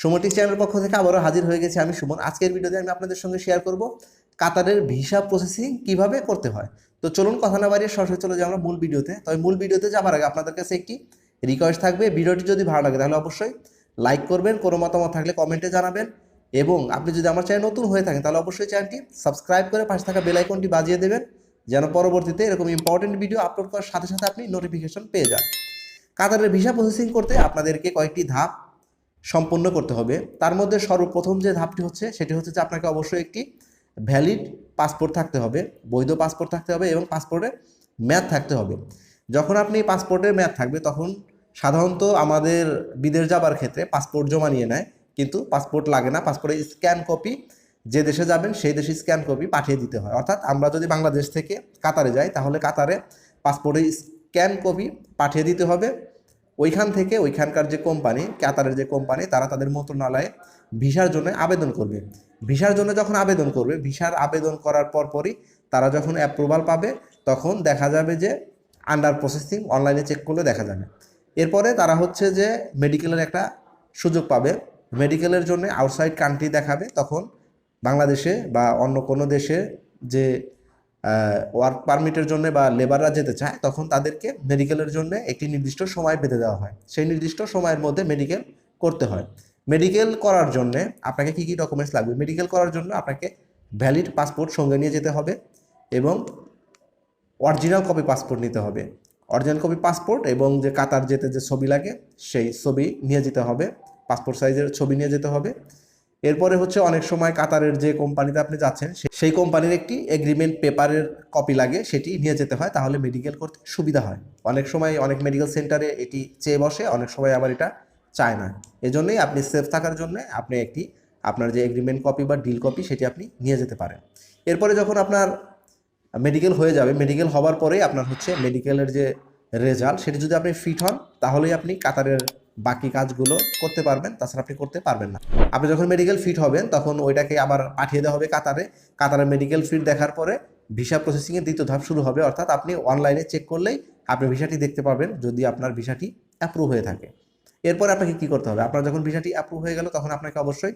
Suman tick চ্যানেলের পক্ষ থেকে আবারও হাজির হয়ে গেছি আমি সুমন। আজকের ভিডিওতে আমি আপনাদের সঙ্গে শেয়ার করব কাতারের ভিসা প্রসেসিং কীভাবে করতে হয়। তো চলুন কথা না বাড়িয়ে সরাসরি চলে যাই আমরা মূল ভিডিওতে তবে মূল ভিডিওতে যাবার আগে আপনাদের কাছে একটি রিকোয়েস্ট থাকবে। ভিডিওটি যদি ভালো লাগে তাহলে অবশ্যই লাইক করবেন, কোনো মতামত থাকলে কমেন্টে জানাবেন। এবং আপনি যদি আমার চ্যানেল নতুন হয়ে থাকেন তাহলে অবশ্যই চ্যানেলটি সাবস্ক্রাইব করে পাশে থাকা বেল আইকনটি বাজিয়ে দেবেন, যেন পরবর্তীতে এরকম ইম্পর্টেন্ট ভিডিও আপলোড করার সাথে সাথে আপনি নোটিফিকেশন পেয়ে যান। কাতারের ভিসা প্রসেসিং করতে আপনাদেরকে কয়েকটি ধাপ সম্পূর্ণ করতে হবে। তার মধ্যে সর্বপ্রথম যে ধাপটি হচ্ছে, সেটি হচ্ছে যে আপনাকে অবশ্যই একটি ভ্যালিড পাসপোর্ট থাকতে হবে, বৈধ পাসপোর্ট থাকতে হবে এবং পাসপোর্টে ম্যাথ থাকতে হবে। যখন আপনি পাসপোর্টের ম্যাথ থাকবে, তখন সাধারণত আমাদের বিদেশ যাবার ক্ষেত্রে পাসপোর্ট জমা নিয়ে নেয়, কিন্তু পাসপোর্ট লাগে না। পাসপোর্টের স্ক্যান কপি যে দেশে যাবেন, সেই দেশে স্ক্যান কপি পাঠিয়ে দিতে হয়। অর্থাৎ আমরা যদি বাংলাদেশ থেকে কাতারে যাই, তাহলে কাতারে পাসপোর্টের স্ক্যান কপি পাঠিয়ে দিতে হবে। ওইখান থেকে ওইখানকার যে কোম্পানি কাতারের যে কোম্পানি, তারা তাদের মন্ত্রণালয়ে ভিসার জন্য আবেদন করবে। ভিসার জন্য যখন আবেদন করবে, ভিসার আবেদন করার পরপরই তারা যখন অ্যাপ্রুভাল পাবে, তখন দেখা যাবে যে আন্ডার প্রসেসিং অনলাইনে চেক করলে দেখা যাবে। এরপরে তারা হচ্ছে যে মেডিকেলের একটা সুযোগ পাবে। মেডিকেলের জন্য আউটসাইড কান্ট্রি দেখাবে, তখন বাংলাদেশে বা অন্য কোনো দেশে যে ওয়ার্ক পারমিটের জন্য বা লেবাররা যেতে চায়, তখন তাদেরকে মেডিকেলের জন্য একটি নির্দিষ্ট সময় বেঁধে দেওয়া হয়। সেই নির্দিষ্ট সময়ের মধ্যে মেডিকেল করতে হয়। মেডিকেল করার জন্য আপনাকে কী কী ডকুমেন্টস লাগবে? মেডিকেল করার জন্য আপনাকে ভ্যালিড পাসপোর্ট সঙ্গে নিয়ে যেতে হবে এবং অরিজিনাল কপি পাসপোর্ট নিতে হবে। অরিজিনাল কপি পাসপোর্ট এবং যে কাতার যেতে যে ছবি লাগে, সেই ছবি নিয়ে যেতে হবে। পাসপোর্ট সাইজের ছবি নিয়ে যেতে হবে। এরপরে হচ্ছে অনেক সময় কাতারের যে কোম্পানিতে আপনি যাচ্ছেন সেই কোম্পানির একটি এগ্রিমেন্ট পেপারের কপি লাগে, সেটি নিয়ে যেতে হয়, তাহলে মেডিকেল করতে সুবিধা হয়। অনেক সময় অনেক মেডিকেল সেন্টারে এটি চেয়ে বসে, অনেক সময় আবার এটা চায় না। এজন্যই আপনি সেফ থাকার জন্য আপনি একটি আপনার যে এগ্রিমেন্ট কপি বা ডিল কপি সেটি আপনি নিয়ে যেতে পারেন। এরপরে যখন আপনার মেডিকেল হয়ে যাবে মেডিকেল হওয়ার পরেই আপনার হচ্ছে মেডিকেলের যে রেজাল্ট সেটি যদি আপনি ফিট হন, তাহলেই আপনি কাতারের বাকি কাজগুলো করতে পারবেন, তাছাড়া আপনি করতে পারবেন না। আপনি যখন মেডিকেল ফিট হবেন, তখন ওইটাকে আবার পাঠিয়ে দেওয়া হবে কাতারে। কাতারে মেডিকেল ফিট দেখার পরে ভিসা প্রসেসিংয়ের দ্বিতীয় ধাপ শুরু হবে, অর্থাৎ আপনি অনলাইনে চেক করলেই আপনি ভিসাটি দেখতে পাবেন যদি আপনার ভিসাটি অ্যাপ্রুভ হয়ে থাকে। এরপর আপনাকে কি করতে হবে? আপনার যখন ভিসাটি অ্যাপ্রুভ হয়ে গেল, তখন আপনাকে অবশ্যই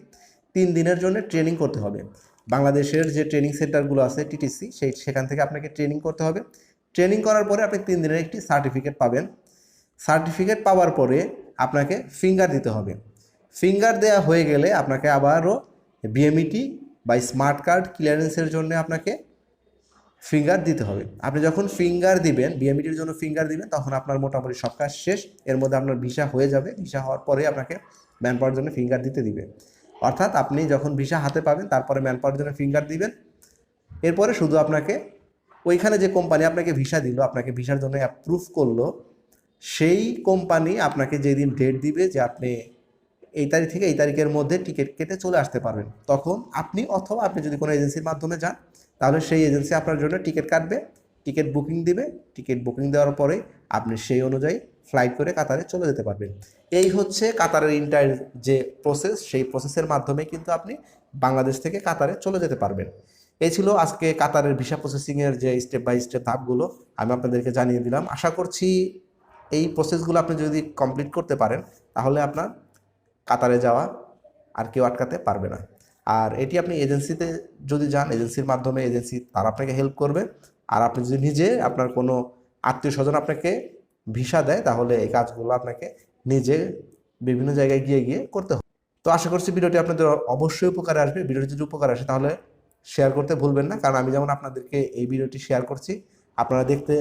তিন দিনের জন্য ট্রেনিং করতে হবে। বাংলাদেশের যে ট্রেনিং সেন্টারগুলো আছে টিটিসি সেই সেখান থেকে আপনাকে ট্রেনিং করতে হবে। ট্রেনিং করার পরে আপনি তিন দিনের একটি সার্টিফিকেট পাবেন। সার্টিফিকেট পাওয়ার পরে আপনাকে ফিঙ্গার দিতে হবে। ফিঙ্গার দেওয়া হয়ে গেলে আপনাকে আবারও বিএমইটি বা স্মার্ট কার্ড ক্লিয়ারেন্সের জন্য আপনাকে ফিঙ্গার দিতে হবে। আপনি যখন ফিঙ্গার দিবেন বিএমইটির জন্য ফিঙ্গার দিবেন, তখন আপনার মোটামুটি সব কাজ শেষ। এর মধ্যে আপনার ভিসা হয়ে যাবে। ভিসা হওয়ার পরে আপনাকে ম্যান পাওয়ার জন্য ফিঙ্গার দিতে দিবে। অর্থাৎ আপনি যখন ভিসা হাতে পাবেন, তারপরে ম্যান পাওয়ার জন্য ফিঙ্গার দিবেন। এরপরে শুধু আপনাকে ওইখানে যে কোম্পানি আপনাকে ভিসা দিল, আপনাকে ভিসার জন্য অ্যাপ্রুভ করল সেই কোম্পানি আপনাকে যেদিন ডেট দিবে যে আপনি এই তারিখ থেকে এই তারিখের মধ্যে টিকিট কেটে চলে আসতে পারবেন। তখন আপনি অথবা আপনি যদি কোনো এজেন্সির মাধ্যমে যান, তাহলে সেই এজেন্সি আপনার জন্য টিকিট কাটবে টিকিট বুকিং দিবে টিকিট বুকিং দেওয়ার পরে আপনি সেই অনুযায়ী ফ্লাইট করে কাতারে চলে যেতে পারবেন। এই হচ্ছে কাতারের ইন্টার যে প্রসেস সেই প্রসেসের মাধ্যমে কিন্তু আপনি বাংলাদেশ থেকে কাতারে চলে যেতে পারবেন। এই ছিল আজকে কাতারের ভিসা প্রসেসিংয়ের যে স্টেপ বাই স্টেপ ধাপগুলো। আমি আপনাদেরকে জানিয়ে দিলাম। আশা করছি এই প্রসেসগুলো আপনি যদি কমপ্লিট করতে পারেন, তাহলে আপনার কাতারে যাওয়া আর কেউ আটকাতে পারবে না। আর এটি আপনি এজেন্সিতে যদি যান, এজেন্সির মাধ্যমে এজেন্সি তারা আপনাকে হেল্প করবে। আর আপনি যদি নিজে আপনার কোনো আত্মীয় স্বজন আপনাকে ভিসা দেয়, তাহলে এই কাজগুলো আপনাকে নিজে বিভিন্ন জায়গায় গিয়ে গিয়ে করতে হবে। তো আশা করছি ভিডিওটি আপনাদের অবশ্যই উপকারে আসবে। ভিডিওটি যদি উপকার আসে, তাহলে শেয়ার করতে ভুলবেন না। কারণ আমি যেমন আপনাদেরকে এই ভিডিওটি শেয়ার করছি, আপনারা দেখতে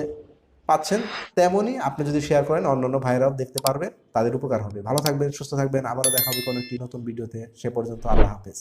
পাচ্ছেন তেমনই আপনি যদি শেয়ার করেন, অন্যান্য ভাইরাও দেখতে পারবে, তাদের উপকার হবে। ভালো থাকবেন, সুস্থ থাকবেন, আবারও দেখা হবে কোনো একটি নতুন ভিডিওতে সে পর্যন্ত আল্লাহ হাফেজ।